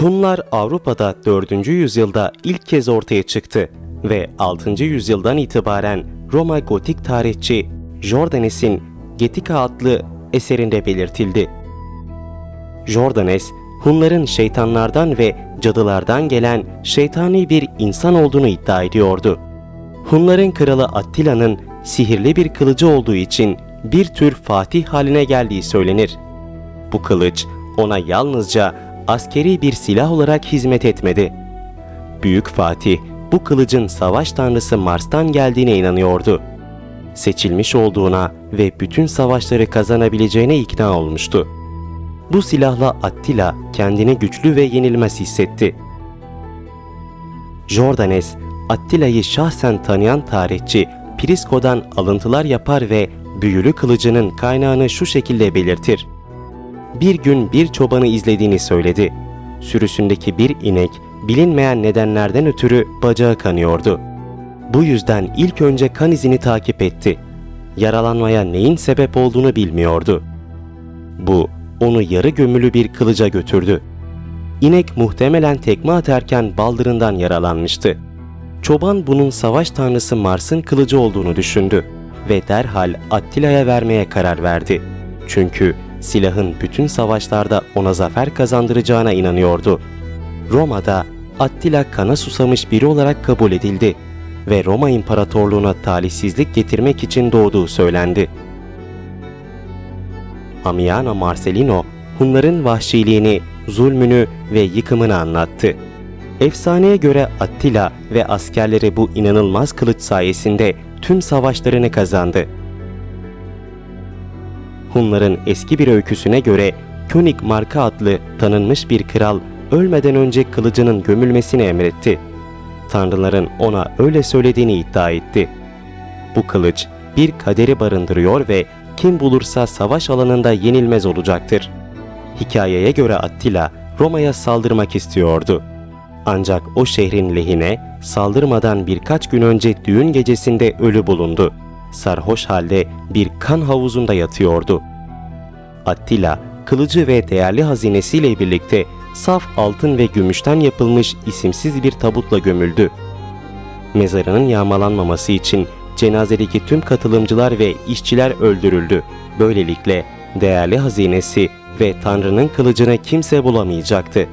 Hunlar Avrupa'da 4. yüzyılda ilk kez ortaya çıktı ve 6. yüzyıldan itibaren Roma gotik tarihçi Jordanes'in Getika adlı eserinde belirtildi. Jordanes, Hunların şeytanlardan ve cadılardan gelen şeytani bir insan olduğunu iddia ediyordu. Hunların kralı Attila'nın sihirli bir kılıcı olduğu için bir tür fatih haline geldiği söylenir. Bu kılıç ona yalnızca askeri bir silah olarak hizmet etmedi. Büyük Fatih bu kılıcın savaş tanrısı Mars'tan geldiğine inanıyordu. Seçilmiş olduğuna ve bütün savaşları kazanabileceğine ikna olmuştu. Bu silahla Attila kendini güçlü ve yenilmez hissetti. Jordanes, Attila'yı şahsen tanıyan tarihçi Prisko'dan alıntılar yapar ve büyülü kılıcının kaynağını şu şekilde belirtir. Bir gün bir çobanı izlediğini söyledi. Sürüsündeki bir inek bilinmeyen nedenlerden ötürü bacağı kanıyordu. Bu yüzden ilk önce kan izini takip etti. Yaralanmaya neyin sebep olduğunu bilmiyordu. Bu onu yarı gömülü bir kılıca götürdü. İnek muhtemelen tekme atarken baldırından yaralanmıştı. Çoban bunun savaş tanrısı Mars'ın kılıcı olduğunu düşündü ve derhal Attila'ya vermeye karar verdi. Çünkü silahın bütün savaşlarda ona zafer kazandıracağına inanıyordu. Roma'da Attila kana susamış biri olarak kabul edildi ve Roma İmparatorluğu'na talihsizlik getirmek için doğduğu söylendi. Amiano Marcelino, Hunların vahşiliğini, zulmünü ve yıkımını anlattı. Efsaneye göre Attila ve askerleri bu inanılmaz kılıç sayesinde tüm savaşlarını kazandı. Hunların eski bir öyküsüne göre König Marka adlı tanınmış bir kral ölmeden önce kılıcının gömülmesini emretti. Tanrıların ona öyle söylediğini iddia etti. Bu kılıç bir kaderi barındırıyor ve kim bulursa savaş alanında yenilmez olacaktır. Hikayeye göre Attila Roma'ya saldırmak istiyordu. Ancak o şehrin lehine saldırmadan birkaç gün önce düğün gecesinde ölü bulundu. Sarhoş halde bir kan havuzunda yatıyordu. Attila, kılıcı ve değerli hazinesiyle birlikte saf altın ve gümüşten yapılmış isimsiz bir tabutla gömüldü. Mezarının yağmalanmaması için cenazedeki tüm katılımcılar ve işçiler öldürüldü. Böylelikle değerli hazinesi ve Tanrı'nın kılıcını kimse bulamayacaktı.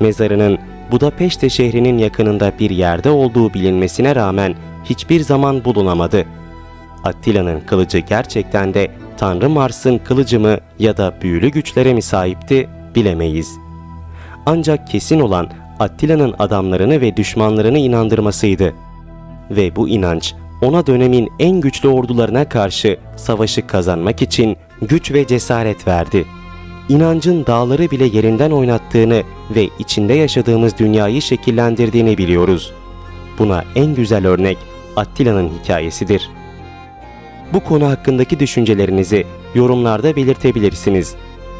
Mezarının Budapeşte şehrinin yakınında bir yerde olduğu bilinmesine rağmen hiçbir zaman bulunamadı. Attila'nın kılıcı gerçekten de Tanrı Mars'ın kılıcı mı ya da büyülü güçlere mi sahipti bilemeyiz. Ancak kesin olan Attila'nın adamlarını ve düşmanlarını inandırmasıydı. Ve bu inanç ona dönemin en güçlü ordularına karşı savaşı kazanmak için güç ve cesaret verdi. İnancın dağları bile yerinden oynattığını ve içinde yaşadığımız dünyayı şekillendirdiğini biliyoruz. Buna en güzel örnek Attila'nın hikayesidir. Bu konu hakkındaki düşüncelerinizi yorumlarda belirtebilirsiniz.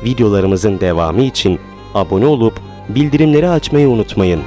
Videolarımızın devamı için abone olup bildirimleri açmayı unutmayın.